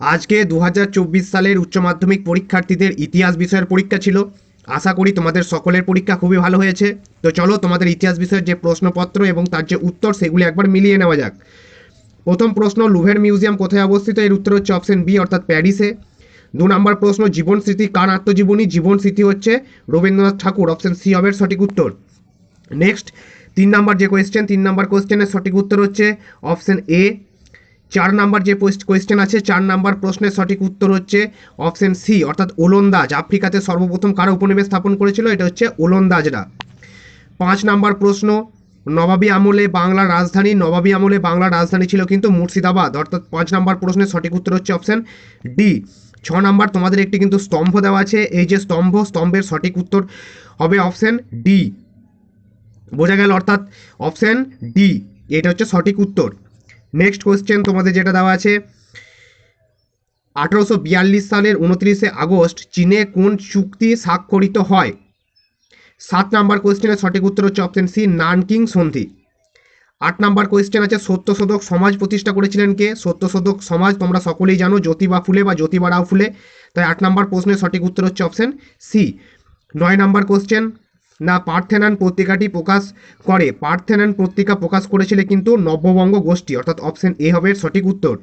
আজকে দু হাজার চব্বিশ সালের উচ্চ মাধ্যমিক পরীক্ষার্থীদের ইতিহাস বিষয়ের পরীক্ষা ছিল। আশা করি তোমাদের সকলের পরীক্ষা খুবই ভালো হয়েছে। তো চলো তোমাদের ইতিহাস বিষয়ের যে প্রশ্নপত্র এবং তার যে উত্তর, সেগুলি একবার মিলিয়ে নেওয়া যাক। প্রথম প্রশ্ন, লুভের মিউজিয়াম কোথায় অবস্থিত? এর উত্তর হচ্ছে অপশন বি, অর্থাৎ প্যারিসে। দু নম্বর প্রশ্ন, জীবন স্মৃতি কার আত্মজীবনী? জীবন স্মৃতি হচ্ছে রবীন্দ্রনাথ ঠাকুর। অপশন সি হবে সঠিক উত্তর। নেক্সট, তিন নাম্বার যে কোয়েশ্চেন তিন নাম্বার কোয়েশ্চেনের সঠিক উত্তর হচ্ছে অপশন এ চার নাম্বার যে কোয়েশ্চেন আছে, চার নাম্বার প্রশ্নের সঠিক উত্তর হচ্ছে অপশন সি অর্থাৎ ওলন্দাজ। আফ্রিকাতে সর্বপ্রথম কারা উপনিবেশ স্থাপন করেছিল? এটা হচ্ছে ওলন্দাজরা। পাঁচ নাম্বার প্রশ্ন, নবাবী আমলে বাংলার রাজধানী, নবাবী আমলে বাংলার রাজধানী ছিল কিন্তু মুর্শিদাবাদ। অর্থাৎ পাঁচ নাম্বার প্রশ্নের সঠিক উত্তর হচ্ছে অপশন ডি ছ নাম্বার, তোমাদের একটি কিন্তু স্তম্ভ দেওয়া আছে। এই যে স্তম্ভ, স্তম্ভের সঠিক উত্তর হবে অপশন ডি বোঝা গেল, অর্থাৎ অপশন ডি এটা হচ্ছে সঠিক উত্তর। নেক্সট কোয়েশ্চেন তোমাদের যেটা দেওয়া আছে, আঠারোশো বিয়াল্লিশ সালের উনত্রিশে আগস্ট চীনে কোন চুক্তি স্বাক্ষরিত হয়? সাত নাম্বার কোয়েশ্চেনের সঠিক উত্তর হচ্ছে অপশন সি নানকিং সন্ধি। আট নাম্বার কোয়েশ্চেন আছে, সত্যশোধক সমাজ প্রতিষ্ঠা করেছিলেন কে? সত্যশোধক সমাজ, তোমরা সকলেই জানো, জ্যোতিবা ফুলে বা জ্যোতিবা রাও ফুলে। তাই আট নাম্বার প্রশ্নের সঠিক উত্তর হচ্ছে অপশন সি নয় নাম্বার কোয়েশ্চেন না পার্থেনান পত্রিকাটি প্রকাশ করে। পার্থেনান পত্রিকা প্রকাশ করেছিল কিন্তু নব্যবঙ্গ গোষ্ঠী, অর্থাৎ অপশন এ হবে সঠিক উত্তর।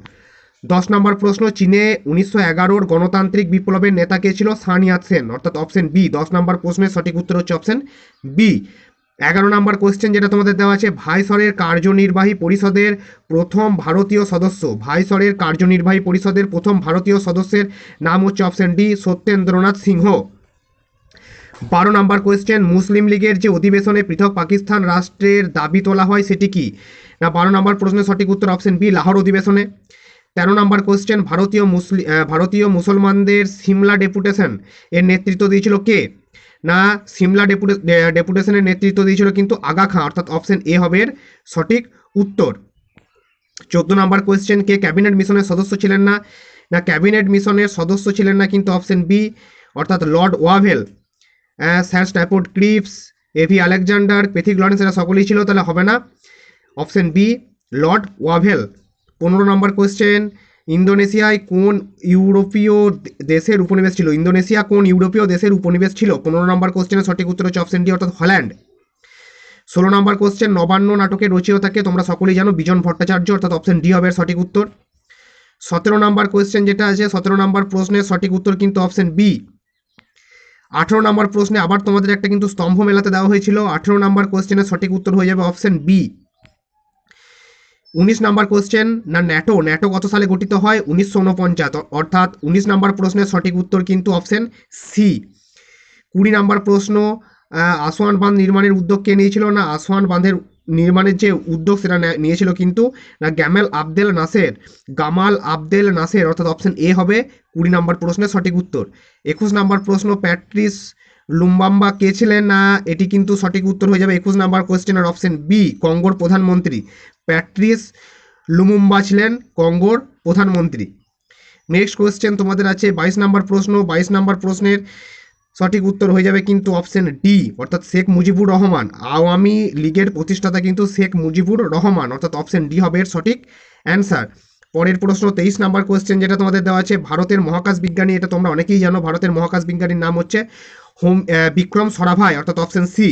দশ নম্বর প্রশ্ন, চীনে উনিশশো এগারোর গণতান্ত্রিক বিপ্লবের নেতা কে ছিল? সান সেন অর্থাৎ অপশন বি। দশ নম্বর প্রশ্নের সঠিক উত্তর হচ্ছে অপশন বি। এগারো নম্বর কোয়েশ্চেন যেটা তোমাদের দেওয়া আছে, ভাইসরের কার্যনির্বাহী পরিষদের প্রথম ভারতীয় সদস্য। ভাইসরের কার্যনির্বাহী পরিষদের প্রথম ভারতীয় সদস্যের নাম হচ্ছে অপশন ডি সত্যেন্দ্রনাথ সিংহ। বারো নম্বর কোয়েশ্চেন মুসলিম লীগের যে অধিবেশনে পৃথক পাকিস্তান রাষ্ট্রের দাবি তোলা হয় সেটি কি? না বারো নম্বর প্রশ্নের সঠিক উত্তর অপশন বি লাহোর অধিবেশনে। তেরো নম্বর কোয়েশ্চেন ভারতীয় মুসলি আহ, ভারতীয় মুসলমানদের সিমলা ডেপুটেশন এর নেতৃত্ব দিয়েছিল কে? না সিমলা ডেপুটে ডেপুটেশনের নেতৃত্ব দিয়েছিল কিন্তু আগা খাঁ অর্থাৎ অপশন এ হবে এর সঠিক উত্তর। চোদ্দ নম্বর কোয়েশ্চেন কে ক্যাবিনেট মিশনের সদস্য ছিলেন না? না ক্যাবিনেট মিশনের সদস্য ছিলেন না কিন্তু অপশন বি অর্থাৎ lord Wavell sir Stafford Cripps A V Alexander, Pethick Lawrence, এরা সকলেই ছিল, তাহলে হবে না। Option B, lord Wavell. পনেরো নম্বর কোয়েশ্চেন ইন্দোনেশিয়ায় কোন ইউরোপীয় দেশের উপনিবেশ ছিল? ইন্দোনেশিয়া কোন ইউরোপীয় দেশের উপনিবেশ ছিল? পনেরো নম্বর কোয়েশ্চেনের সঠিক উত্তর হচ্ছে অপশন ডি, অর্থাৎ হল্যান্ড। ষোলো নম্বর কোয়েশ্চেন নবান্ন নাটকের রচয়িতাকে তোমরা সকলেই জানো, বিজন ভট্টাচার্য, অর্থাৎ অপশন ডি হবে সঠিক উত্তর। সতেরো নম্বর কোয়েশ্চেন যেটা আছে, সতেরো নম্বর প্রশ্নের সঠিক উত্তর কিন্তু অপশন বি। আঠেরো নম্বর প্রশ্নে আবার তোমাদের একটা কিন্তু স্তম্ভ মেলাতে দেওয়া হয়েছিল। আঠেরো নম্বর কোয়েশ্চেনের সঠিক উত্তর হয়ে যাবে অপশন বি উনিশ নাম্বার কোয়েশ্চেন না ন্যাটো ন্যাটো কত সালে গঠিত হয়? উনিশশো উনপঞ্চাশ অর্থাৎ উনিশ নাম্বার প্রশ্নের সঠিক উত্তর কিন্তু অপশন সি কুড়ি নাম্বার প্রশ্ন আসোয়ান বাঁধ নির্মাণের উদ্যোগ কে নিয়েছিল না? আসোয়ান বাঁধের নির্মাণের যে উদ্যোগ সেটা নিয়েছিল কিন্তু না Gamal Abdel Nasser, Gamal Abdel Nasser, অর্থাৎ অপশন এ হবে কুড়ি নাম্বার প্রশ্নের সঠিক উত্তর। একুশ নাম্বার প্রশ্ন, প্যাট্রিস লুম্বাম্বা কে ছিলেন না? এটি কিন্তু সঠিক উত্তর হয়ে যাবে একুশ নাম্বার কোয়েশ্চেনের অপশন বি কঙ্গোর প্রধানমন্ত্রী। প্যাট্রিস লুমুম্বা ছিলেন কঙ্গোর প্রধানমন্ত্রী। নেক্সট কোয়েশ্চেন তোমাদের আছে, বাইশ নাম্বার প্রশ্ন, বাইশ নাম্বার প্রশ্নের সঠিক উত্তর হয়ে যাবে কিন্তু অপশন ডি অর্থাৎ শেখ মুজিবুর রহমান। আওয়ামী লীগের প্রতিষ্ঠাতা কিন্তু শেখ মুজিবুর রহমান, অর্থাৎ অপশন ডি হবে এর সঠিক অ্যান্সার পরের প্রশ্ন, তেইশ নাম্বার কোয়েশ্চেন যেটা তোমাদের দেওয়া আছে, ভারতের মহাকাশ বিজ্ঞানী, এটা তোমরা অনেকেই জানো, ভারতের মহাকাশ বিজ্ঞানীর নাম হচ্ছে হোম বিক্রম সরাভাই, অর্থাৎ অপশন সি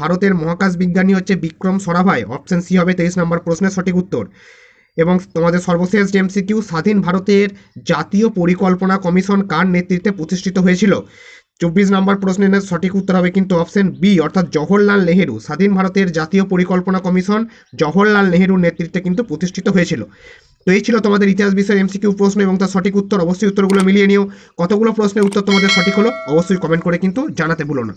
ভারতের মহাকাশ বিজ্ঞানী হচ্ছে বিক্রম সরাভাই অপশন সি হবে তেইশ নম্বর প্রশ্নের সঠিক উত্তর। এবং তোমাদের সর্বশেষ এমসিকিউ স্বাধীন ভারতের জাতীয় পরিকল্পনা কমিশন কার নেতৃত্বে প্রতিষ্ঠিত হয়েছিল? চব্বিশ নম্বর প্রশ্নের সঠিক উত্তর হবে কিন্তু অপশন বি অর্থাৎ জওহরলাল নেহেরু। স্বাধীন ভারতের জাতীয় পরিকল্পনা কমিশন জওহরলাল নেহেরুর নেতৃত্বে কিন্তু প্রতিষ্ঠিত হয়েছিল। তো এই ছিল তোমাদের ইতিহাস বিষয়ের এমসিকিউ প্রশ্ন এবং তার সঠিক উত্তর। অবশ্যই উত্তরগুলো মিলিয়ে নিও। কতগুলো প্রশ্নের উত্তর তোমাদের সঠিক হলো, অবশ্যই কমেন্ট করে কিন্তু জানাতে ভুলো না।